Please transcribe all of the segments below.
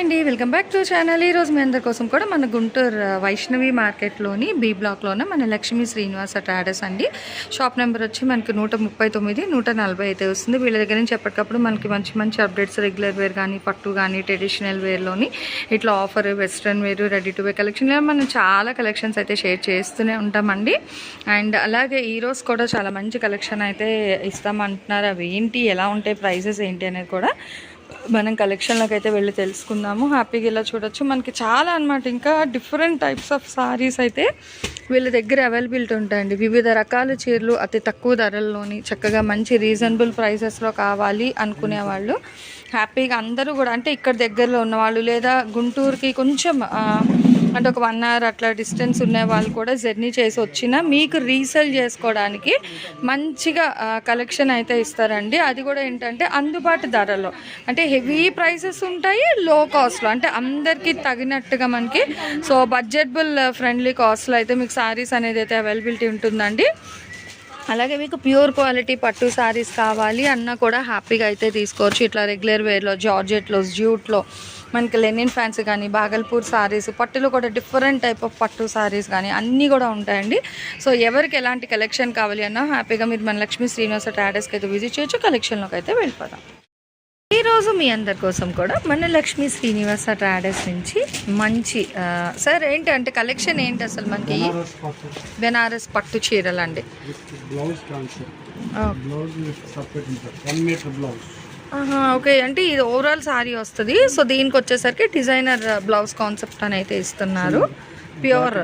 అండి welcome back to channel. ఈరోజు మీ అందరి కోసం కూడా మన గుంటూరు వైష్ణవి మార్కెట్‌లోని బి బ్లాక్‌లోనే మన లక్ష్మీ శ్రీనివాస ట్రాడర్స్ అండి. షాప్ నెంబర్ వచ్చి మనకి 139, 140 అయితే వస్తుంది. వీళ్ళ దగ్గర నుంచి ఎప్పటికప్పుడు మనకి మంచి మంచి అప్డేట్స్ రెగ్యులర్ వేర్ కానీ, పట్టు కానీ, ట్రెడిషనల్ వేర్‌లోని ఇట్లా offer western wear, ready to wear collection మనం చాలా కలెక్షన్స్ అయితే షేర్ చేస్తూనే ఉంటామండి. అండ్ అలాగే ఈరోజు కూడా చాలా మంచి కలెక్షన్ అయితే ఇస్తామంటున్నారు. అవి ఏంటి, ఎలా ఉంటాయి, ప్రైజెస్ ఏంటి అనేది కూడా మనం కలెక్షన్లోకి అయితే వెళ్ళి తెలుసుకుందాము. హ్యాపీగా ఇలా చూడొచ్చు. మనకి చాలా అనమాట ఇంకా డిఫరెంట్ టైప్స్ ఆఫ్ సారీస్ అయితే వీళ్ళ దగ్గర అవైలబిలిటీ ఉంటాయండి. వివిధ రకాల చీరలు అతి తక్కువ ధరల్లోని చక్కగా మంచి రీజనబుల్ ప్రైసెస్‌లో కావాలి అనుకునే వాళ్ళు హ్యాపీగా అందరూ కూడా అంటే ఇక్కడ దగ్గరలో ఉన్నవాళ్ళు లేదా గుంటూరుకి కొంచెం అంటే ఒక వన్ అవర్ అట్లా డిస్టెన్స్ ఉన్న వాళ్ళు కూడా జర్నీ చేసి వచ్చినా మీకు రీసేల్ చేసుకోవడానికి మంచిగా కలెక్షన్ అయితే ఇస్తారండి. అది కూడా ఏంటంటే అందుబాటు ధరలో అంటే హెవీ ప్రైసెస్ ఉంటాయి. లో కాస్ట్‌లో అంటే అందరికీ తగినట్టుగా మనకి సో బడ్జెటబుల్ ఫ్రెండ్లీ కాస్ట్‌లో అయితే మీకు శారీస్ అనేది అయితే అవైలబిలిటీ ఉంటుందండి. అలాగే మీకు ప్యూర్ క్వాలిటీ పట్టు శారీస్ కావాలి అన్నా కూడా హ్యాపీగా అయితే తీసుకోవచ్చు. ఇట్లా రెగ్యులర్ వేర్‌లో, జార్జెట్‌లో, జ్యూట్‌లో మనకి లెనిన్ ఫ్యాన్సీ కానీ, బాగల్పూర్ సారీస్, పట్టులో కూడా డిఫరెంట్ టైప్ ఆఫ్ పట్టు సారీస్ కానీ అన్నీ కూడా ఉంటాయండి. సో ఎవరికి ఎలాంటి కలెక్షన్ కావాలి అన్నా హ్యాపీగా మీరు మన లక్ష్మీ శ్రీనివాస ట్రాడర్స్‌కి అయితే విజిట్ చేయొచ్చు. కలెక్షన్‌లోకి అయితే వెళ్ళిపోదాం. ఈరోజు మీ అందరి కోసం కూడా మన లక్ష్మీ శ్రీనివాస ట్రాడర్స్ నుంచి మంచి సార్ ఏంటి అంటే కలెక్షన్ ఏంటి అసలు మనకి బనారస్ పట్టు చీరలండి. With blouse! Blouse one! Okay. అంటే ఇది ఓవరాల్ సారీ వస్తది. సో దీనికి వచ్చేసరికి డిజైనర్ బ్లౌజ్ కాన్సెప్ట్ అని అయితే ఇస్తున్నారు. Pure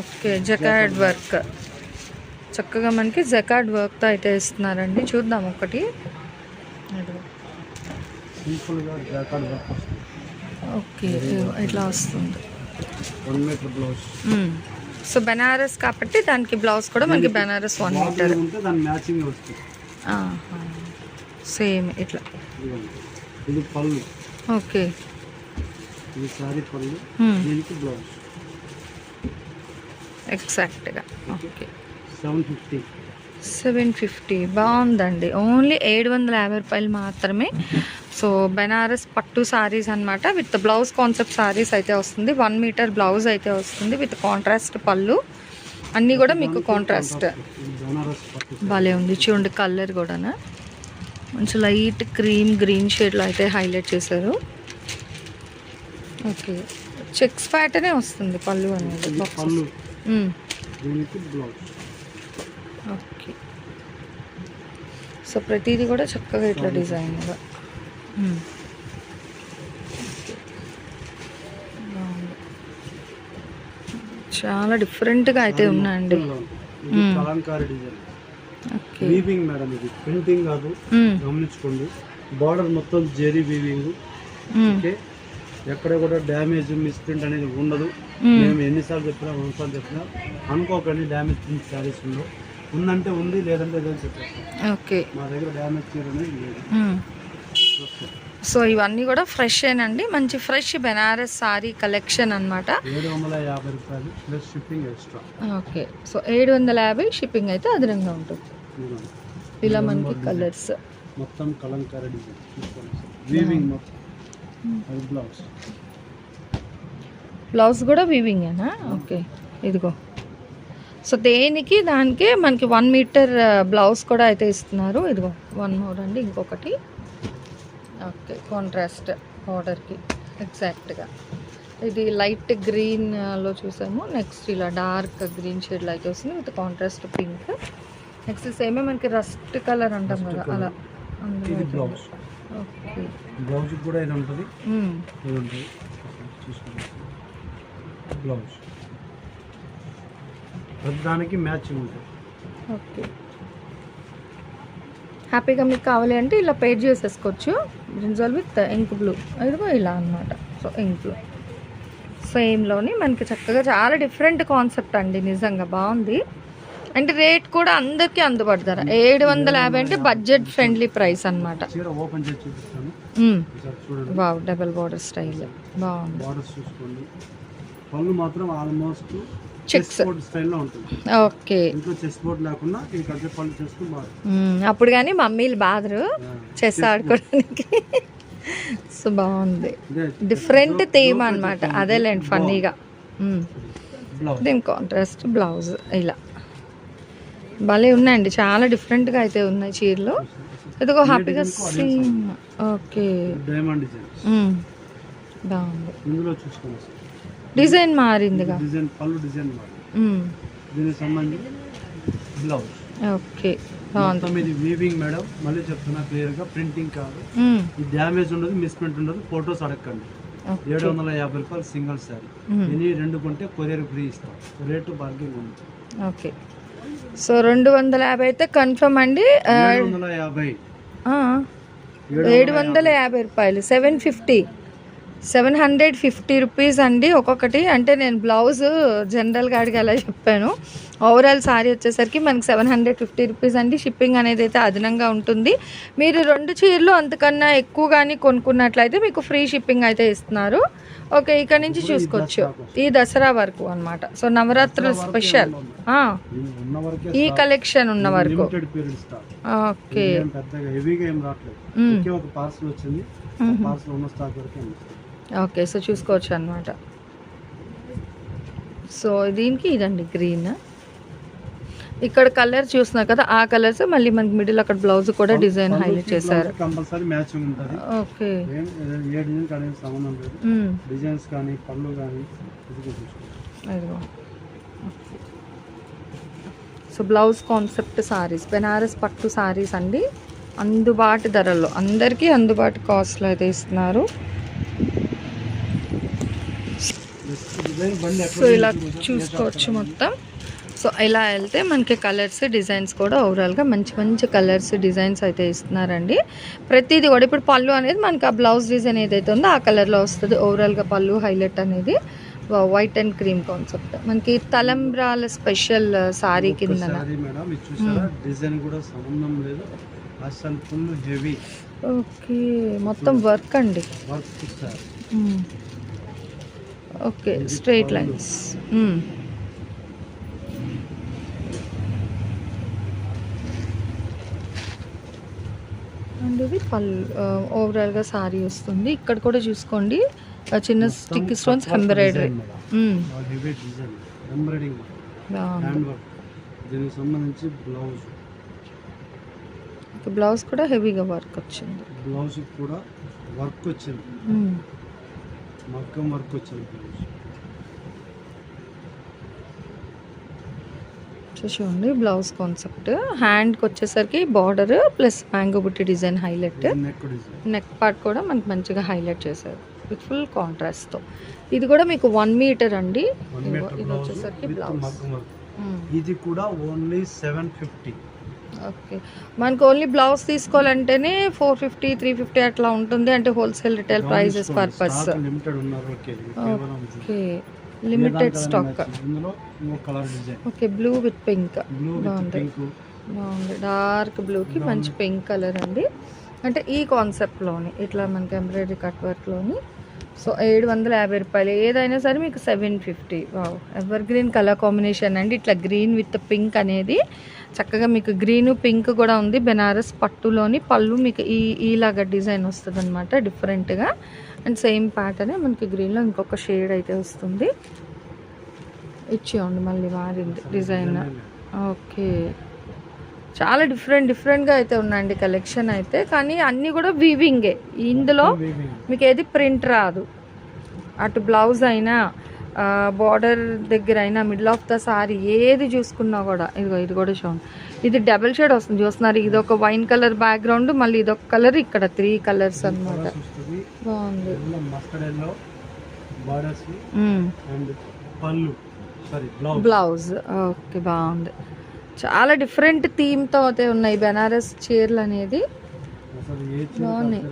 okay. Jacquard work. చక్కగా మనకి జకార్డ్ వర్క్‌తో అయితే ఇస్తున్నారండి. చూద్దాం ఒకటి. ఓకే. ఇట్లా వస్తుంది. వన్. సో బెనారస్ కాబట్టి దానికి బ్లౌజ్ కూడా మనకి బెనారస్ 1 మీటర్. సేమ్ ఇట్లా. ఇది పళ్ళు ఓకే. ఇది సారీ పళ్ళు. దీనికి బ్లౌజ్ ఎగ్జాక్ట్‌గా. ఓకే. సెవెన్ ఫిఫ్టీ 750 బాగుందండి. ఓన్లీ రూ. 750 మాత్రమే. సో బెనారస్ పట్టు సారీస్ అన్నమాట. విత్ బ్లౌజ్ కాన్సెప్ట్ సారీస్ అయితే వస్తుంది. 1 మీటర్ బ్లౌజ్ అయితే వస్తుంది. విత్ కాంట్రాస్ట్ పళ్ళు. అన్నీ కూడా మీకు కాంట్రాస్ట్. భలే ఉంది చూడండి కలర్ కూడానా. మంచి లైట్ క్రీమ్ గ్రీన్ షేడ్‌లో అయితే హైలైట్ చేశారు. ఓకే. చెక్స్ ప్యాటర్నే వస్తుంది పళ్ళు అనేది. పళ్ళు ఓకే. సో ప్రతిదీ కూడా చక్కగా ఇట్లా డిజైన్‌గా. చాలా డిఫరెంట్‌గా అయితే ఉన్నాయండి. కలంకారీ డిజైన్. వీవింగ్ మేడం ఇది ప్రింటింగ్ కాదు హ్మ్. గమనించుకోండి బార్డర్ మొత్తం జెరీ వీవింగ్. ఓకే ఎక్కడ కూడా డ్యామేజ్ మిస్ప్రింట్ అనేది ఉండదు హ్మ్. మేము ఎన్నిసార్లు చెప్పినా ఒకసారి చెప్పినా అనుకోకండి డ్యామేజ్ ప్రింట్ శారీస్ ఉండవు ఉందంటే ఉంది లేదంటే లేదని చెప్పేస్తాం ఓకే. మా దగ్గర డ్యామేజ్ చీర అనేది లేదు హ్మ్. ఓకే. సో ఇవన్నీ కూడా ఫ్రెష్ ఏనండి. మంచి ఫ్రెష్ బెనారస్ సారీ కలెక్షన్ అన్నమాట. ఏడు వందల యాభై shipping extra okay. So 750 shipping అయితే అదనంగా ఉంటుంది. ఇలా మనకి కలర్స్. మొత్తం కలంకారీ వీవింగ్ బ్లౌజ్ బ్లౌజ్ కూడా వీవింగేనా? ఓకే. ఇదిగో. సో దేనికి దానికే మనకి 1 మీటర్ బ్లౌజ్ కూడా అయితే ఇస్తున్నారు. ఇదిగో వన్ మోర్ అండి ఇంకొకటి. ఓకే. కాంట్రాస్ట్ బార్డర్‌కి ఎగ్జాక్ట్‌గా. ఇది లైట్ గ్రీన్‌లో చూసాము. నెక్స్ట్ ఇలా డార్క్ గ్రీన్ షేడ్‌లో అయితే వస్తుంది విత్ కాంట్రాస్ట్ పింక్. నెక్స్ట్ సేమే మనకి రస్ట్ కలర్ అంటాం కదా. అలా. Blouse okay. బ్లౌజ్ కూడా ఇది ఉంటుంది. ఇది బ్లౌజ్ ప్రతి దానికి మ్యాచింగ్ ఉంటుంది ఓకే. హ్యాపీగా మీకు కావాలి అంటే ఇలా పేర్ చేసేసుకోవచ్చు. Brinjal with ink blue. ఇదిగో ఇలా అన్నమాట. So ink blue. సేమ్‌లోని మనకి చక్కగా చాలా డిఫరెంట్ కాన్సెప్ట్ అండి నిజంగా బాగుంది. అంటే రేట్ కూడా అందరికీ అందుబాటు ధర ఏడు వందల యాభై అంటే బడ్జెట్ ఫ్రెండ్లీ ప్రైస్ అనమాట బావ్ డబల్ బార్డర్ స్టైల్ బాగుంది పళ్ళు మాత్రం ఆల్మోస్ట్ ఓకే. అప్పుడు కానీ మమ్మీలు బాధరు చెస్ ఆడుకోవడానికి. సో బాగుంది. డిఫరెంట్ థీమ్ అనమాట అదేలేండి ఫన్నీగా దీని కాంట్రాస్ట్ బ్లౌజ్ ఇలా. భలే ఉన్నాయండి. చాలా డిఫరెంట్గా అయితే ఉన్నాయి చీరలు. ఇదిగో హ్యాపీగా సీమ్ ఓకే. బాగుంది. డిజైన్ మారిందిగా? డిజైన్ పళ్ళు డిజైన్ మరి మ్మ్. దీనికి సంబంధించి బ్లౌజ్. ఓకే బాగుంది. మొత్తం ఇది వీవింగ్ మేడం మళ్ళీ చెప్తున్నా క్లియర్గా ప్రింటింగ్ కాదు. మ్మ్. ఈ డ్యామేజ్ ఉండదు ఉండదు ఫొటోస్ అడగండి ఏడు వందల యాభై రూపాయలు సింగిల్ శారీ. ఎన్ని రెండు కొంటే కొరియర్ ఫ్రీ ఇస్తాం. రేటు బార్గెన్ ఉంది. ఓకే. సో రెండు వందల యాభై అయితే కన్ఫర్మ్ అండి. ఏడు వందల యాభై. ఏడు వందల యాభై. రూపాయలు seven fifty seven hundred fifty rupees అండి ఒక్కొక్కటి. అంటే నేను బ్లౌజ్ జనరల్గా అడిగి అలా చెప్పాను. ఓవరాల్ సారీ వచ్చేసరికి మనకి సెవెన్ హండ్రెడ్ ఫిఫ్టీ రూపీస్ అండి. షిప్పింగ్ అనేది అయితే అదనంగా ఉంటుంది. మీరు రెండు చీరలు అంతకన్నా ఎక్కువ కానీ కొనుక్కున్నట్లయితే మీకు ఫ్రీ షిప్పింగ్ అయితే ఇస్తున్నారు. ఓకే ఇక్కడ నుంచి చూసుకోవచ్చు. ఈ దసరా వరకు అన్నమాట. సో నవరాత్రులు స్పెషల్. ఈ కలెక్షన్ ఉన్న వరకు. ఓకే. ఓకే సో చూసుకోవచ్చు అనమాట సో దీనికి ఇదండి గ్రీన్. ఇక్కడ కలర్ చూస్తున్నారు కదా ఆ కలర్స్ మళ్ళీ మనకి మిడిల్ అక్కడ బ్లౌజ్ కూడా డిజైన్ హైలైట్ చేశారు. బ్లౌజ్కి కంపల్సరీ మ్యాచింగ్ ఉంటుంది. ఓకే. ఏం ఏ డిజైన్ కానీ సంబంధం లేదు. మ్మ్. డిజైన్స్ కానీ పళ్ళు కానీ ఇది చూసుకోండి. అదిగో. So blouse concept saris Benaras పట్టు సారీస్ అండి. అందుబాటు ధరల్లో అందరికీ అందుబాటు కాస్ట్లో అయితే ఇస్తున్నారు డిజైన్ బండి సో ఇలా చూసుకోవచ్చు మొత్తం. సో ఇలా వెళ్తే మనకి కలర్స్ డిజైన్స్ కూడా ఓవరాల్గా మంచి మంచి కలర్స్ డిజైన్స్ అయితే ఇస్తున్నారండి. ప్రతిదీ కూడా ఇప్పుడు పళ్ళు అనేది మనకి ఆ బ్లౌజ్ డిజైన్ ఏదైతే ఉందో ఆ కలర్లో వస్తుంది. ఓవరాల్గా పళ్ళు హైలైట్ అనేది. వైట్ అండ్ క్రీమ్ కాన్సెప్ట్ మనకి తలంబ్రాల స్పెషల్ సారీ డిజైన్ కూడా సంబంధం లేదు. అసలు ఫుల్ హెవీ ఓకే మొత్తం వర్క్ అండి. Work. Okay straight lines. And ఇది పల్ ఓవరాల్గా సారీ వస్తుంది. ఇక్కడ కూడా చూసుకోండి. చిన్న స్టిక్ స్టోన్స్ ఎంబ్రాయిడరీ దీనికి సంబంధించి బ్లౌజ్. బ్లౌజ్ కూడా హెవీగా వర్క్ వచ్చింది. బ్లౌజ్ కూడా వర్క్ వచ్చింది. మగ్గం వర్క్ వచ్చింది చూడండి బ్లౌజ్ కాన్సెప్ట్. హ్యాండ్కి వచ్చేసరికి బార్డర్ ప్లస్ మ్యాంగో బుట్టి డిజైన్ హైలైట్. నెక్ పార్ట్ కూడా మనకి మంచిగా హైలైట్ చేశారు విత్ ఫుల్ కాంట్రాస్ట్తో ఇది కూడా మీకు వన్ మీటర్ అండి. ఇది వచ్చేసరికి బ్లౌజ్ వర్క్. ఇది కూడా ఓన్లీ సెవెన్ ఫిఫ్టీ ఓకే. మనకు ఓన్లీ బ్లౌజ్ తీసుకోవాలంటేనే ఫోర్ ఫిఫ్టీ త్రీ ఫిఫ్టీ అట్లా ఉంటుంది. అంటే wholesale retail prices purpose okay. Limited stock okay. Blue with pink బాగుంది. బాగుంది. డార్క్ బ్లూకి మంచి పింక్ కలర్ అండి. అంటే ఈ కాన్సెప్ట్లోని ఇట్లా మనకి ఎంబ్రాయిడరీ కట్ వర్క్లోని సో ఏడు వందల యాభై రూపాయలు. ఏదైనా సరే మీకు seven fifty. Wow. Evergreen colour combination అండి. ఇట్లా గ్రీన్ విత్ పింక్ అనేది చక్కగా మీకు గ్రీన్ పింక్ కూడా ఉంది. బెనారస్ పట్టులోని పళ్ళు మీకు ఈ ఈలాగా డిజైన్ వస్తుంది అనమాట డిఫరెంట్గా. అండ్ సేమ్ ప్యాటర్నే మనకి గ్రీన్లో ఇంకొక షేడ్ అయితే వస్తుంది. ఇచ్చేయండి మళ్ళీ మారింది డిజైన్. ఓకే. చాలా డిఫరెంట్ డిఫరెంట్గా అయితే ఉన్నాయండి కలెక్షన్ అయితే. కానీ అన్నీ కూడా వీవింగే ఇందులో మీకు ఏది ప్రింట్ రాదు. అటు బ్లౌజ్ అయినా బార్డర్ దగ్గర అయినా మిడిల్ ఆఫ్ ద సారీ ఏది చూసుకున్నా కూడా ఇదిగో ఇది కూడా చూడండి. ఇది డబుల్ షేడ్ వస్తుంది. చూస్తున్నారు ఇది ఒక వైన్ కలర్ బ్యాక్గ్రౌండ్ మళ్ళీ ఇది ఒక కలర్ ఇక్కడ త్రీ కలర్స్ అన్నమాట. వస్తుంది బాగుంది. బ్లౌజ్ ఓకే బాగుంది. చాలా డిఫరెంట్ థీమ్తో అయితే ఉన్నాయి. బెనారస్ చీరలు అనేది. బాగున్నాయి.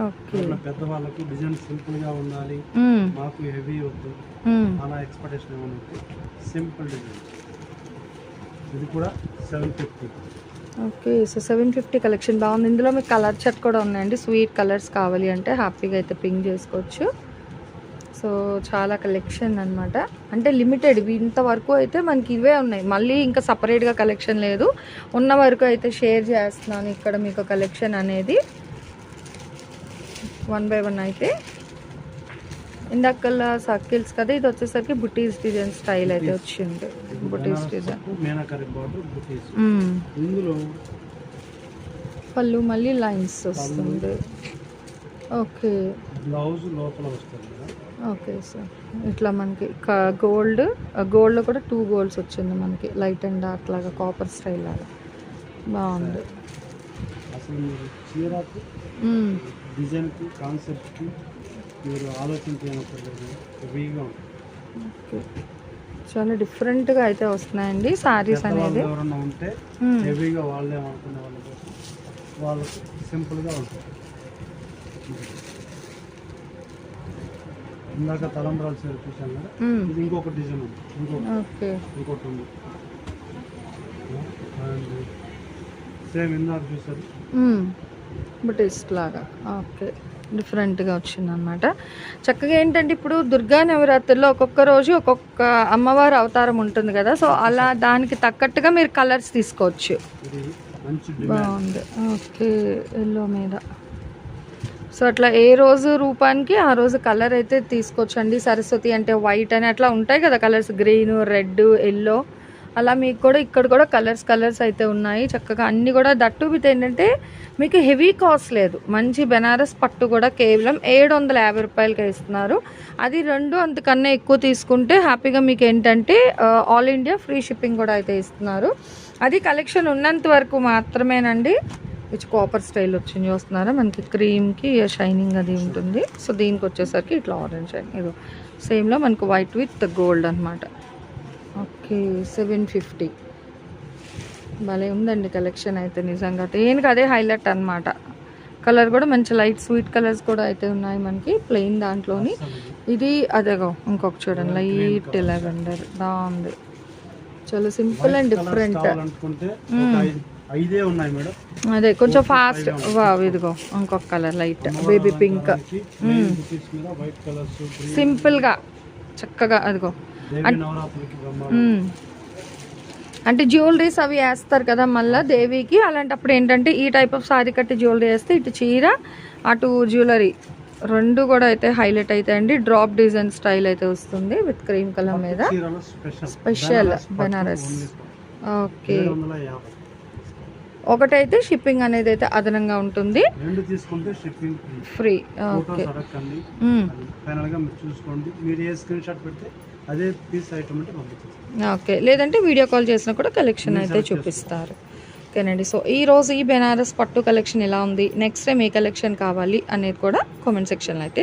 ఓకే. అట్లా పెద్దవాళ్ళకి డిజైన్ సింపుల్గా ఉండాలి. మ్మ్. మాకు హెవీ వద్దు. మ్మ్. అలా ఎక్స్పెక్టేషన్ ఏమైనా ఉంటే సింపుల్ డిజైన్. ఇది కూడా seven fifty. Okay so seven fifty collection బాగుంది. ఇందులో మీకు కలర్ చెట్ కూడా ఉన్నాయండి. స్వీట్ కలర్స్ కావాలి అంటే హ్యాపీగా అయితే పింక్ చేసుకోవచ్చు. సో చాలా కలెక్షన్ అన్నమాట. అంటే లిమిటెడ్ ఇంతవరకు అయితే మనకి ఇవే ఉన్నాయి. మళ్ళీ ఇంకా సపరేట్గా కలెక్షన్ లేదు. ఉన్న వరకు అయితే షేర్ చేస్తున్నాను ఇక్కడ మీకు కలెక్షన్ అనేది. వన్ బై వన్ అయితే. ఇందాకల్లా సర్కిల్స్ కదా ఇది వచ్చేసరికి బుటీస్ డిజైన్ స్టైల్ అయితే వచ్చింది. బుటీస్ డిజైన్. ఇందులో పళ్ళు మళ్ళీ లైన్స్ వస్తుంది. ఓకే బ్లౌజ్ లోపల వస్తుంది ఓకే సార్. ఇట్లా మనకి గోల్డ్ గోల్డ్ కూడా టూ గోల్డ్స్ వచ్చింది మనకి. లైట్ అండ్ డార్క్ లాగా కాపర్ స్టైల్ లాగా. బాగుంది. అసలు మీరు చీరకు మ్మ్. డిజైన్కి కాన్సెప్ట్కి మీరు ఆలోచించనక్కర్లేదు. హెవీగా ఉంటుంది ఓకే. చాలా డిఫరెంట్గా అయితే వస్తున్నాయండి సారీస్ అనేది. ఎవరన్నా ఉంటే మ్మ్. హెవీగా వాళ్ళే అనుకునే వాళ్ళ కోసం వాళ్ళకి సింపుల్గా ఉంటుంది. ఇందాక తలంబరాలు చీర చూసాం కదా. ఇది ఇంకొక డిజైన్ ఉంది. ఇంకొక. ఓకే. ఇంకోటి ఉంది. సేమ్ ఇందాక చూసారు లాగా. ఓకే. డిఫరెంట్గా వచ్చింది అనమాట చక్కగా ఏంటంటే ఇప్పుడు దుర్గా నవరాత్రుల్లో ఒక్కొక్క రోజు ఒక్కొక్క అమ్మవారి అవతారం ఉంటుంది కదా. సో అలా దానికి తగ్గట్టుగా మీరు కలర్స్ తీసుకోవచ్చు. బాగుంది. ఓకే. ఎల్లో మీద. సో అట్లా ఏ రోజు రూపానికి ఆ రోజు కలర్ అయితే తీసుకోవచ్చండి. సరస్వతి అంటే వైట్ అని అట్లా ఉంటాయి కదా కలర్స్ గ్రీన్ రెడ్ ఎల్లో అలా మీకు కూడా ఇక్కడ కూడా కలర్స్ కలర్స్ అయితే ఉన్నాయి చక్కగా. అన్నీ కూడా దట్టు విత్ ఏంటంటే మీకు హెవీ కాస్ట్ లేదు. మంచి బెనారస్ పట్టు కూడా కేవలం ఏడు వందల యాభై రూపాయలకి ఇస్తున్నారు. అది రెండు అంతకన్నా ఎక్కువ తీసుకుంటే హ్యాపీగా మీకు ఏంటంటే ఆల్ ఇండియా ఫ్రీ షిప్పింగ్ కూడా అయితే ఇస్తున్నారు. అది కలెక్షన్ ఉన్నంత వరకు మాత్రమేనండి. విచ్ కాపర్ స్టైల్ వచ్చింది చూస్తున్నారా? మనకి క్రీమ్కి షైనింగ్ అది ఉంటుంది. సో దీనికి వచ్చేసరికి ఇట్లా ఆరెంజ్ షైన్ ఇది సేమ్లో మనకు వైట్ విత్ గోల్డ్ అనమాట ఓకే సెవెన్ ఫిఫ్టీ భలే ఉందండి కలెక్షన్ అయితే నిజంగా. దేనికి అదే హైలైట్ అన్నమాట. కలర్ కూడా మంచి లైట్ స్వీట్ కలర్స్ కూడా అయితే ఉన్నాయి మనకి. ప్లెయిన్ దాంట్లోని. ఇది అదేగో ఇంకొక చూడండి. లైట్ లెవెండర్ బాగుంది. చాలా సింపుల్ అండ్ డిఫరెంట్ ఐదు ఉన్నాయి మేడం. అదే కొంచెం ఫాస్ట్ వా ఇదిగో ఇంకొక కలర్ లైట్ బేబీ పింక్ సింపుల్గా చక్కగా అదిగో. మ్మ్. అంటే జ్యువెలరీస్ అవి వేస్తారు కదా మళ్ళీ దేవికి. అలాంటప్పుడు ఏంటంటే ఈ టైప్ ఆఫ్ సారీ కట్టి జ్యువెలరీ వేస్తే ఇటు చీర అటు జ్యువెలరీ రెండు కూడా అయితే హైలైట్ అవుతాయండి డ్రాప్ డిజైన్ స్టైల్ అయితే వస్తుంది విత్ క్రీమ్ కలర్ మీద. స్పెషల్ బెనారస్ ఓకే ఒకటైతే షిప్పింగ్ అనేది అయితే అదనంగా ఉంటుంది. రెండు తీసుకుంటే షిప్పింగ్ ఫ్రీ. ఓకే. అడగండి మ్మ్. ఫైనల్గా మీరు చూసుకోండి. మీరు ఏ స్క్రీన్ షాట్ పెడితే అదే పీస్ ఐటమ్ అంటే పంపించేస్తాం ఓకే. లేదంటే వీడియో కాల్ చేసినా కూడా కలెక్షన్ అయితే చూపిస్తారు. ఓకేనండి. సో ఈ రోజు ఈ బెనారస్ పట్టు కలెక్షన్ ఎలా ఉంది? నెక్స్ట్ టైం ఏ కలెక్షన్ కావాలి అనేది కూడా కామెంట్ సెక్షన్లో అయితే